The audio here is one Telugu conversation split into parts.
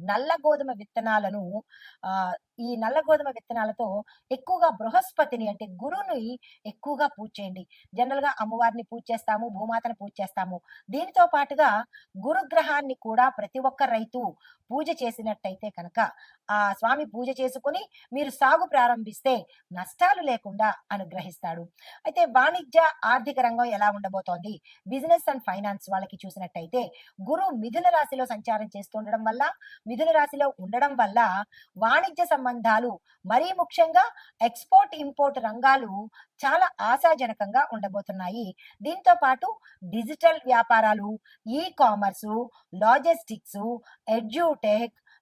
నల్ల గోధుమ విత్తనాలను ఆ ఈ నల్ల గోధుమ విత్తనాలతో ఎక్కువగా బృహస్పతిని అంటే గురువుని ఎక్కువగా పూజ చేయండి. జనరల్గా అమ్మవారిని పూజ చేస్తాము భూమాతను పూజ చేస్తాము. దీనితో పాటుగా గురుగ్రహాన్ని కూడా ప్రతి ఒక్క రైతు పూజ చేసినట్టయితే కనుక ఆ స్వామి పూజ చేసుకుని మీరు సాగు ప్రారంభిస్తే నష్టాలు లేకుండా అనుగ్రహిస్తాడు. అయితే వాణిజ్య ఆర్థిక రంగం ఎలా ఉండబోతోంది? బిజినెస్ అండ్ ఫైనాన్స్ వాళ్ళకి చూసినట్టయితే గురు మిథున రాశిలో సంచారం చేస్తుండడం వల్ల మిథున రాశిలో ఉండడం వల్ల వాణిజ్య సంబంధాలు మరీ ముఖ్యంగా ఎక్స్పోర్ట్ ఇంపోర్ట్ రంగాలు చాలా ఆశాజనకంగా ఉండబోతున్నాయి. దీంతో పాటు డిజిటల్ వ్యాపారాలు e commerce logistics edutech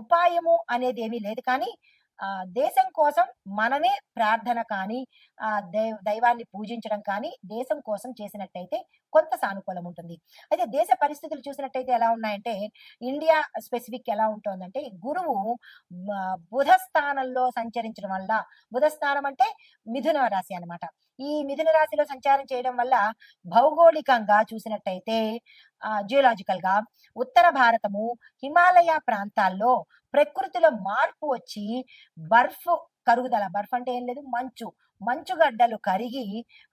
ఉపాయము అనేది ఏమీ లేదు. కానీ ఆ దేశం కోసం మనమే ప్రార్థన కానీ ఆ దైవ దైవాన్ని పూజించడం కానీ దేశం కోసం చేసినట్టయితే కొంత సానుకూలం ఉంటుంది. అయితే దేశ పరిస్థితులు చూసినట్టయితే ఎలా ఉన్నాయంటే ఇండియా స్పెసిఫిక్ ఎలా ఉంటుందంటే గురువు బుధ స్థానంలో సంచరించడం వల్ల బుధ స్థానం అంటే మిథున రాశి అనమాట ఈ మిథున రాశిలో సంచారం చేయడం వల్ల భౌగోళికంగా చూసినట్టయితే జియోలాజికల్గా ఉత్తర భారతము హిమాలయ ప్రాంతాల్లో ప్రకృతిలో మార్పు వచ్చి బర్ఫ్ కరుగుదల బర్ఫ్ అంటే ఏం లేదు మంచు మంచుగడ్డలు కరిగి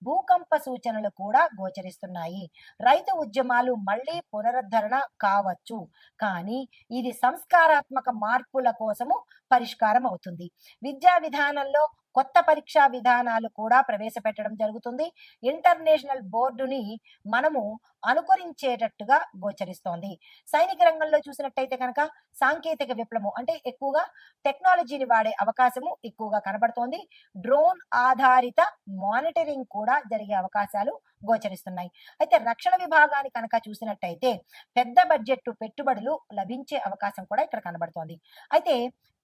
భూకంప సూచనలు కూడా గోచరిస్తున్నాయి. రైతు ఉద్యమాలు మళ్ళీ పునరుద్ధరణ కావచ్చు కానీ ఇది సంస్కారాత్మక మార్పుల కోసము పరిష్కారం అవుతుంది. విద్యా విధానంలో కొత్త పరీక్షా విధానాలు కూడా ప్రవేశపెట్టడం జరుగుతుంది. ఇంటర్నేషనల్ బోర్డుని మనము అనుకరించేటట్టుగా గోచరిస్తోంది. సైనిక రంగంలో చూసినట్టయితే కనుక సాంకేతిక విప్లవం అంటే ఎక్కువగా టెక్నాలజీని వాడే అవకాశము ఎక్కువగా కనబడుతోంది. డ్రోన్ ఆధారిత మానిటరింగ్ కూడా జరిగే అవకాశాలు గోచరిస్తున్నాయి. అయితే రక్షణ విభాగాన్ని కనుక చూసినట్టయితే పెద్ద బడ్జెట్ పెట్టుబడులు లభించే అవకాశం కూడా ఇక్కడ కనబడుతోంది. అయితే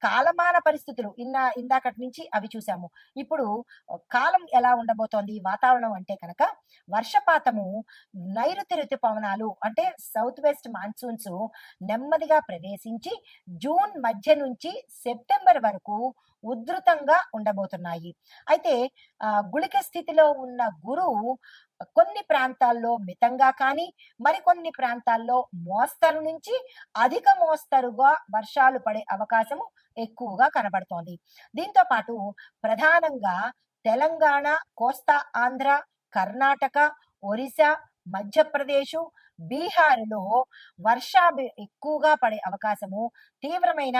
కాలమాన పరిస్థితులు ఇన్నా ఇందాకటి నుంచి అవి చూసాము. ఇప్పుడు కాలం ఎలా ఉండబోతోంది? వాతావరణం అంటే కనుక వర్షపాతము నైరుతి ఋతుపవనాలు అంటే సౌత్ వెస్ట్ మాన్సూన్స్ నెమ్మదిగా ప్రవేశించి జూన్ మధ్య నుంచి సెప్టెంబర్ వరకు ఉధృతంగా ఉండబోతున్నాయి. అయితే గుళిక స్థితిలో ఉన్న గురువు కొన్ని ప్రాంతాల్లో మితంగా కానీ మరికొన్ని ప్రాంతాల్లో మోస్తరు నుంచి అధిక మోస్తరుగా వర్షాలు పడే అవకాశము ఎక్కువగా కనబడుతోంది. దీంతో పాటు ప్రధానంగా తెలంగాణ కోస్తా ఆంధ్ర కర్ణాటక ఒరిస్సా మధ్యప్రదేశ్ బీహార్లో వర్షాభి ఎక్కువగా పడే అవకాశము తీవ్రమైన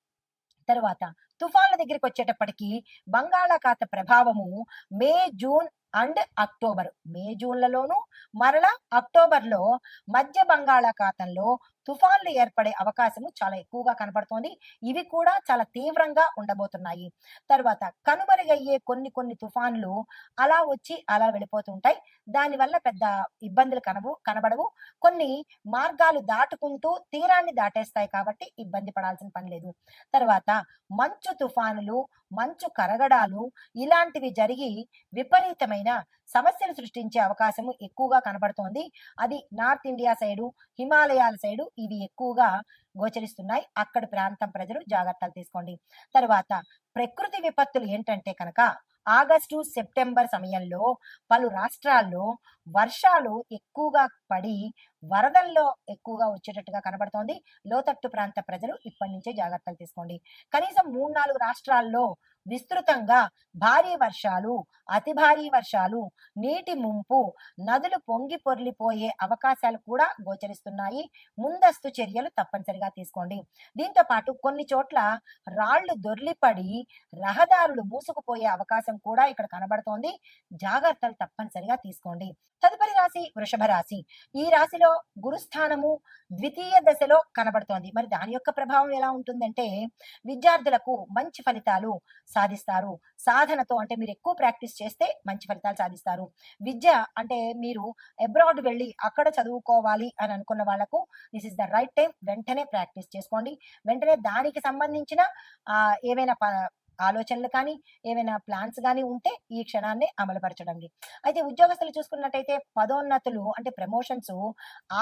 తరువాత తుఫాన్ల దగ్గరికి వచ్చేటప్పటికి బంగాళాఖాత ప్రభావము May June and October. May జూన్లలోను మరలా అక్టోబర్లో మధ్య బంగాళాఖాతంలో తుఫాన్లు ఏర్పడే అవకాశము చాలా ఎక్కువగా కనపడుతోంది. ఇవి కూడా చాలా తీవ్రంగా ఉండబోతున్నాయి. తర్వాత కనుమరుగయ్యే కొన్ని కొన్ని తుఫాన్లు అలా వచ్చి అలా వెళ్ళిపోతుంటాయి. దానివల్ల పెద్ద ఇబ్బందులు కనవు కనబడవు. కొన్ని మార్గాలు దాటుకుంటూ తీరాన్ని దాటేస్తాయి కాబట్టి ఇబ్బంది పడాల్సిన పని లేదు. తర్వాత మంచు తుఫానులు మంచు కరగడాలు ఇలాంటివి జరిగి విపరీతమైన సమస్యలు సృష్టించే అవకాశము ఎక్కువగా కనబడుతోంది. అది నార్త్ ఇండియా సైడు హిమాలయాల సైడు ఇవి ఎక్కువగా గోచరిస్తున్నాయి. అక్కడి ప్రాంతం ప్రజలు జాగ్రత్తలు తీసుకోండి. తర్వాత ప్రకృతి విపత్తులు ఏంటంటే కనుక ఆగస్టు సెప్టెంబర్ సమయంలో పలు రాష్ట్రాల్లో వర్షాలు ఎక్కువగా పడి వరదల్లో ఎక్కువగా వచ్చేటట్టుగా కనబడుతోంది. లోతట్టు ప్రాంత ప్రజలు ఇప్పటి నుంచే జాగ్రత్తలు తీసుకోండి. కనీసం మూడు నాలుగు రాష్ట్రాల్లో విస్తృతంగా భారీ వర్షాలు అతి భారీ వర్షాలు నీటి ముంపు నదులు పొంగి పొర్లిపోయే అవకాశాలు కూడా గోచరిస్తున్నాయి. ముందస్తు చర్యలు తప్పనిసరిగా తీసుకోండి. దీంతో పాటు కొన్ని చోట్ల రాళ్ళు దొర్లిపడి రహదారులు మూసుకుపోయే అవకాశం కూడా ఇక్కడ కనబడుతోంది. జాగ్రత్తలు తప్పనిసరిగా తీసుకోండి. తదుపరి రాశి వృషభ రాశి. ఈ రాశిలో గురుస్థానము ద్వితీయ దశలో కనబడుతోంది. మరి దాని యొక్క ప్రభావం ఎలా ఉంటుందంటే విద్యార్థులకు మంచి ఫలితాలు సాధిస్తారు. సాధనతో అంటే మీరు ఎక్కువ ప్రాక్టీస్ చేస్తే మంచి ఫలితాలు సాధిస్తారు. విద్య అంటే మీరు అబ్రాడ్ వెళ్ళి అక్కడ చదువుకోవాలి అని అనుకున్న వాళ్ళకు this is the right time వెంటనే ప్రాక్టీస్ చేసుకోండి. వెంటనే దానికి సంబంధించిన ఏమైనా ఏవైనా ప- ఆలోచనలు కానీ ఏవైనా ప్లాన్స్ కానీ ఉంటే ఈ క్షణాన్ని అమలుపరచడండి. అయితే ఉద్యోగస్తులు చూసుకున్నట్టయితే పదోన్నతులు అంటే ప్రమోషన్స్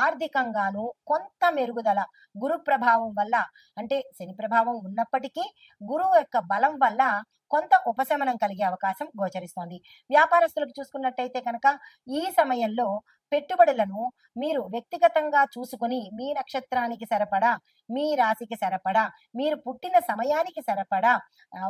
ఆర్థికంగాను కొంత మెరుగుదల గురు ప్రభావం వల్ల అంటే శని ప్రభావం ఉన్నప్పటికీ గురువు యొక్క బలం వల్ల కొంత ఉపశమనం కలిగే అవకాశం గోచరిస్తోంది. వ్యాపారస్తులకు చూసుకున్నట్టయితే కనుక ఈ సమయంలో పెట్టుబడులను మీరు వ్యక్తిగతంగా చూసుకుని మీ నక్షత్రానికి సరిపడా మీ రాశికి సరిపడా మీరు పుట్టిన సమయానికి సరిపడా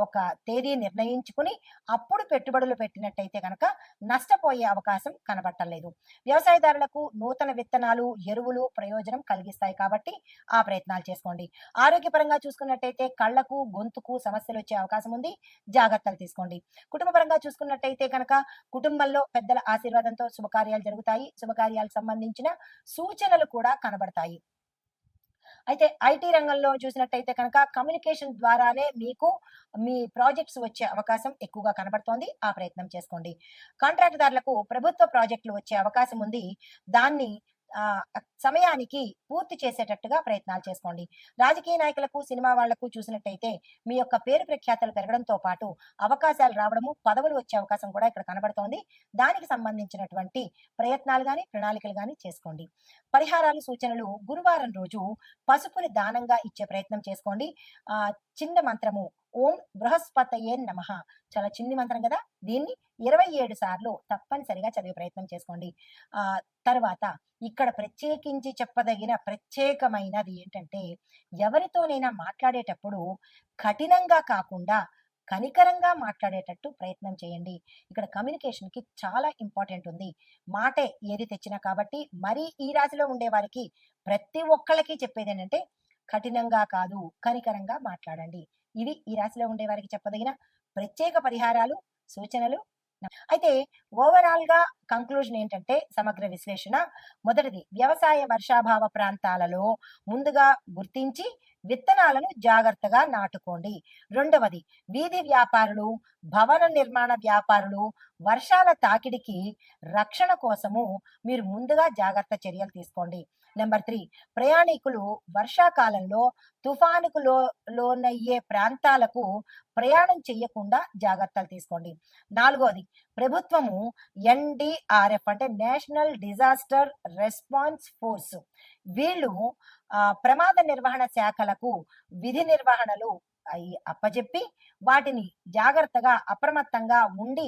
ఒక తేదీ నిర్ణయించుకుని అప్పుడు పెట్టుబడులు పెట్టినట్టయితే కనుక నష్టపోయే అవకాశం కనబట్టలేదు. వ్యవసాయదారులకు నూతన విత్తనాలు ఎరువులు ప్రయోజనం కలిగిస్తాయి కాబట్టి ఆ ప్రయత్నాలు చేసుకోండి. ఆరోగ్యపరంగా చూసుకున్నట్టయితే కళ్ళకు గొంతుకు సమస్యలు వచ్చే అవకాశం ఉంది. జాగ్రత్తలు తీసుకోండి. కుటుంబపరంగా చూసుకున్నట్టయితే కనుక కుటుంబంలో పెద్దల ఆశీర్వాదంతో శుభకార్యాలు జరుగుతాయి. శుభకార్యాలకు సంబంధించిన సూచనలు కూడా కనబడతాయి. అయితే ఐటీ రంగంలో చూసినట్టయితే కనుక కమ్యూనికేషన్ ద్వారానే మీకు మీ ప్రాజెక్ట్స్ వచ్చే అవకాశం ఎక్కువగా కనబడుతోంది. ఆ ప్రయత్నం చేసుకోండి. కాంట్రాక్ట్ దారులకు ప్రభుత్వ ప్రాజెక్టులు వచ్చే అవకాశం ఉంది. దాన్ని సమయానికి పూర్తి చేసేటట్టుగా ప్రయత్నాలు చేసుకోండి. రాజకీయ నాయకులకు సినిమా వాళ్ళకు చూసినట్టయితే మీ యొక్క పేరు ప్రఖ్యాతలు పెరగడంతో పాటు అవకాశాలు రావడము పదవులు వచ్చే అవకాశం కూడా ఇక్కడ కనబడుతోంది. దానికి సంబంధించినటువంటి ప్రయత్నాలు కానీ ప్రణాళికలు కానీ చేసుకోండి. పరిహారాలు సూచనలు గురువారం రోజు పసుపుని దానంగా ఇచ్చే ప్రయత్నం చేసుకోండి. ఆ చిన్న మంత్రము ఓం బృహస్పతయే నమ. చాలా చిన్ని మంత్రం కదా? దీన్ని ఇరవై ఏడు సార్లు తప్పనిసరిగా చదివే ప్రయత్నం చేసుకోండి. ఆ తర్వాత ఇక్కడ ప్రత్యేకించి చెప్పదగిన ప్రత్యేకమైనది ఏంటంటే ఎవరితోనైనా మాట్లాడేటప్పుడు కఠినంగా కాకుండా కనికరంగా మాట్లాడేటట్టు ప్రయత్నం చేయండి. ఇక్కడ కమ్యూనికేషన్కి చాలా ఇంపార్టెంట్ ఉంది. మాటే ఏది తెచ్చినా కాబట్టి మరి ఈ రాశిలో ఉండే వారికి ప్రతి ఒక్కళ్ళకి చెప్పేది ఏంటంటే కఠినంగా కాదు కనికరంగా మాట్లాడండి. ఇవి ఈ రాశిలో ఉండే వారికి చెప్పదగిన ప్రత్యేక పరిహారాలు సూచనలు. అయితే ఓవరాల్గా కంక్లూజన్ ఏంటంటే సమగ్ర విశ్లేషణ. మొదటిది వ్యవసాయ వర్షాభావ ప్రాంతాలలో ముందుగా గుర్తించి విత్తనాలను జాగ్రత్తగా నాటుకోండి. రెండవది వీధి వ్యాపారులు భవన నిర్మాణ వ్యాపారులు వర్షాల తాకిడికి రక్షణ కోసము మీరు ముందుగా జాగ్రత్త చర్యలు తీసుకోండి. నెంబర్ త్రీ ప్రయాణికులు వర్షాకాలంలో తుఫానుకు లో లోనయ్యే ప్రాంతాలకు ప్రయాణం చేయకుండా జాగ్రత్తలు తీసుకోండి. నాలుగోది ప్రభుత్వము ఎన్డిఆర్ఎఫ్ అంటే నేషనల్ డిజాస్టర్ రెస్పాన్స్ ఫోర్స్. వీళ్ళు ప్రమాద నిర్వహణ శాఖలకు విధి నిర్వహణలు అయి అప్పచెప్పి వాటిని జాగ్రత్తగా అప్రమత్తంగా ఉండి